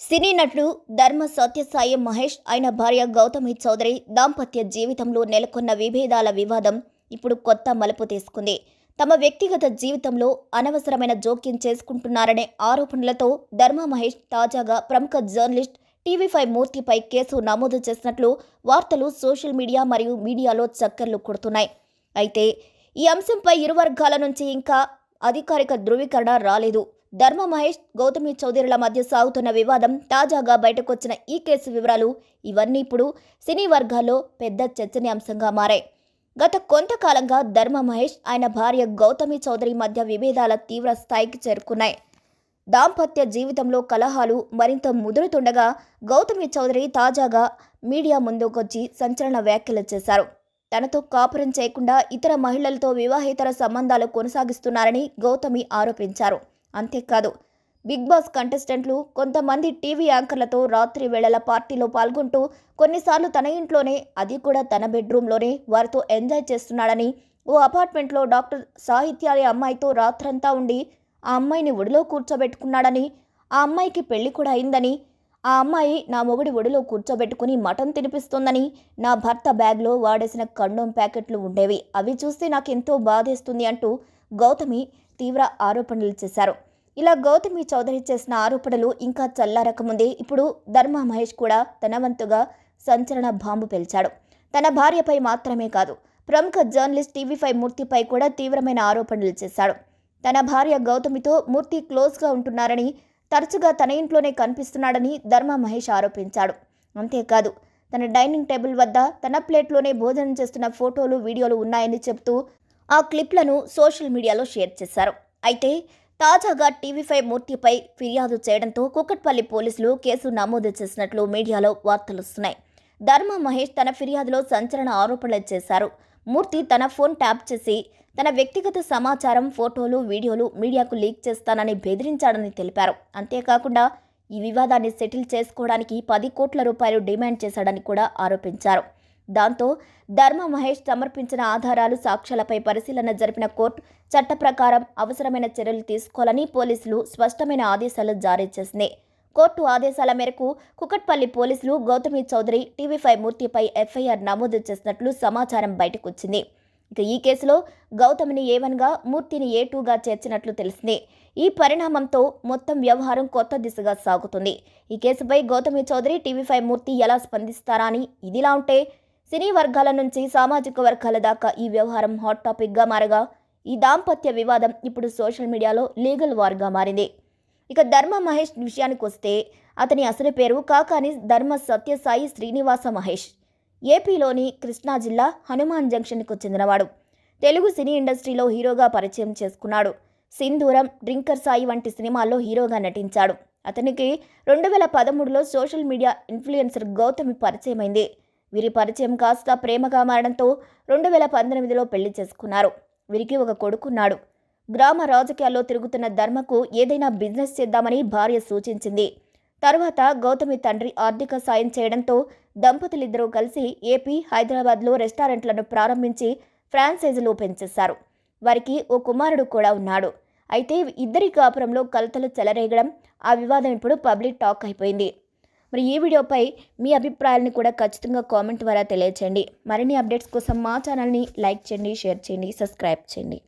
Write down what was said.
సినీ నటుడు ధర్మ సత్యసాయి మహేష్ ఆయన భార్య గౌతమి చౌదరి దాంపత్య జీవితంలో నెలకొన్న విభేదాల వివాదం ఇప్పుడు కొత్త మలుపు తీసుకుంది. తమ వ్యక్తిగత జీవితంలో అనవసరమైన జోక్యం చేసుకుంటున్నారనే ఆరోపణలతో ధర్మ మహేష్ తాజాగా ప్రముఖ జర్నలిస్ట్ టీవీ ఫైవ్ మూర్తిపై కేసు నమోదు చేసినట్లు వార్తలు సోషల్ మీడియా మరియు మీడియాలో చక్కర్లు కొడుతున్నాయి. అయితే ఈ అంశంపై ఇరు వర్గాల నుంచి ఇంకా అధికారిక ధృవీకరణ రాలేదు. ధర్మ మహేష్ గౌతమి చౌదరిల మధ్య సాగుతున్న వివాదం తాజాగా బయటకొచ్చిన ఈ కేసు వివరాలు ఇవన్నీ ఇప్పుడు సినీ వర్గాల్లో పెద్ద చర్చనీయాంశంగా మారాయి. గత కొంతకాలంగా ధర్మ మహేష్ ఆయన భార్య గౌతమి చౌదరి మధ్య విభేదాల తీవ్ర స్థాయికి చేరుకున్నాయి. దాంపత్య జీవితంలో కలహాలు మరింత ముదురుతుండగా గౌతమి చౌదరి తాజాగా మీడియా ముందుకొచ్చి సంచలన వ్యాఖ్యలు చేశారు. తనతో కాపురం చేయకుండా ఇతర మహిళలతో వివాహేతర సంబంధాలు కొనసాగిస్తున్నారని గౌతమి ఆరోపించారు. అంతేకాదు. బిగ్ బాస్ కంటెస్టెంట్లు కొంతమంది టీవీ యాంకర్లతో రాత్రి వేళల పార్టీలో పాల్గొంటూ కొన్నిసార్లు తన ఇంట్లోనే అది కూడా తన బెడ్రూమ్లోనే వారితో ఎంజాయ్ చేస్తున్నాడని ఓ అపార్ట్మెంట్లో డాక్టర్ సాహిత్యాలయ అమ్మాయితో రాత్రంతా ఉండి ఆ అమ్మాయిని ఒడిలో కూర్చోబెట్టుకున్నాడని ఆ అమ్మాయికి పెళ్ళి కూడా అయిందని ఆ అమ్మాయి నా మొగుడి ఒడిలో కూర్చోబెట్టుకుని మటన్ తినిపిస్తోందని నా భర్త బ్యాగ్లో వాడేసిన కండోమ్ ప్యాకెట్లు ఉండేవి. అవి చూస్తే నాకెంతో బాధేస్తుంది అంటూ గౌతమి తీవ్ర ఆరోపణలు చేశారు. ఇలా గౌతమి చౌదరి చేసిన ఆరోపణలు ఇంకా చల్లారకముందే ఇప్పుడు ధర్మ మహేష్ కూడా తనవంతుగా సంచలన బాంబు పేల్చాడు. తన భార్యపై మాత్రమే కాదు ప్రముఖ జర్నలిస్ట్ టీవీ ఫైవ్ మూర్తిపై కూడా తీవ్రమైన ఆరోపణలు చేశాడు. తన భార్య గౌతమితో మూర్తి క్లోజ్గా ఉంటున్నారని తరచుగా తన ఇంట్లోనే కనిపిస్తున్నాడని ధర్మ మహేష్ ఆరోపించాడు. అంతేకాదు తన డైనింగ్ టేబుల్ వద్ద తన ప్లేట్లోనే భోజనం చేస్తున్న ఫోటోలు వీడియోలు ఉన్నాయని చెప్తూ ఆ క్లిప్లను సోషల్ మీడియాలో షేర్ చేశారు. అయితే తాజాగా టీవీ ఫైవ్ మూర్తిపై ఫిర్యాదు చేయడంతో కుక్కట్పల్లి పోలీసులు కేసు నమోదు చేసినట్లు మీడియాలో వార్తలు వస్తున్నాయి. ధర్మ మహేష్ తన ఫిర్యాదులో సంచలన ఆరోపణలు చేశారు. మూర్తి తన ఫోన్ ట్యాప్ చేసి తన వ్యక్తిగత సమాచారం ఫోటోలు వీడియోలు మీడియాకు లీక్ చేస్తానని బెదిరించాడని తెలిపారు. అంతేకాకుండా ఈ వివాదాన్ని సెటిల్ చేసుకోవడానికి పది కోట్ల రూపాయలు డిమాండ్ చేశాడని కూడా ఆరోపించారు. దాంతో ధర్మ మహేష్ సమర్పించిన ఆధారాలు సాక్ష్యాలపై పరిశీలన జరిపిన కోర్టు చట్ట ప్రకారం అవసరమైన చర్యలు తీసుకోవాలని పోలీసులు స్పష్టమైన ఆదేశాలు జారీ చేసింది. కోర్టు ఆదేశాల మేరకు కుకట్పల్లి పోలీసులు గౌతమి చౌదరి టీవీ ఫైవ్ మూర్తిపై ఎఫ్ఐఆర్ నమోదు చేసినట్లు సమాచారం బయటకొచ్చింది. ఇక ఈ కేసులో గౌతమిని ఏ వన్గా మూర్తిని ఏ టూగా చేర్చినట్లు తెలిసింది. ఈ పరిణామంతో మొత్తం వ్యవహారం కొత్త దిశగా సాగుతుంది. ఈ కేసుపై గౌతమి చౌదరి టీవీ ఫైవ్ మూర్తి ఎలా స్పందిస్తారా అని ఇదిలా ఉంటే సినీ వర్గాల నుంచి సామాజిక వర్గాల దాకా ఈ వ్యవహారం హాట్ టాపిక్గా మారగా ఈ దాంపత్య వివాదం ఇప్పుడు సోషల్ మీడియాలో లీగల్ వార్గా మారింది. ఇక ధర్మ మహేష్ విషయానికి వస్తే అతని అసలు పేరు కాకాని ధర్మ సత్యసాయి శ్రీనివాస మహేష్. ఏపీలోని కృష్ణా జిల్లా హనుమాన్ జంక్షన్కు చెందినవాడు. తెలుగు సినీ ఇండస్ట్రీలో హీరోగా పరిచయం చేసుకున్నాడు. సింధూరం డ్రింకర్ సాయి వంటి సినిమాల్లో హీరోగా నటించాడు. అతనికి రెండు వేల పదమూడులో సోషల్ మీడియా ఇన్ఫ్లుయెన్సర్ గౌతమి పరిచయమైంది. వీరి పరిచయం కాస్త ప్రేమగా మారడంతో రెండు వేల పంతొమ్మిదిలో పెళ్ళి చేసుకున్నారు. వీరికి ఒక కొడుకున్నాడు. గ్రామ రాజకీయాల్లో తిరుగుతున్న ధర్మకు ఏదైనా బిజినెస్ చేద్దామని భార్య సూచించింది. తర్వాత గౌతమి తండ్రి ఆర్థిక సాయం చేయడంతో దంపతులిద్దరూ కలిసి ఏపీ హైదరాబాద్లో రెస్టారెంట్లను ప్రారంభించి ఫ్రాంచైజీలు పెంచేశారు. వారికి ఓ కుమారుడు కూడా ఉన్నాడు. అయితే ఇద్దరి కాపురంలో కలతలు చెలరేగడం ఆ వివాదం ఇప్పుడు పబ్లిక్ టాక్ అయిపోయింది. మరి ఈ వీడియోపై మీ అభిప్రాయాలను కూడా ఖచ్చితంగా కామెంట్ ద్వారా తెలియచేయండి. మరిన్ని అప్డేట్స్ కోసం మా ఛానల్ని లైక్ చేయండి షేర్ చేయండి సబ్స్క్రైబ్ చేయండి.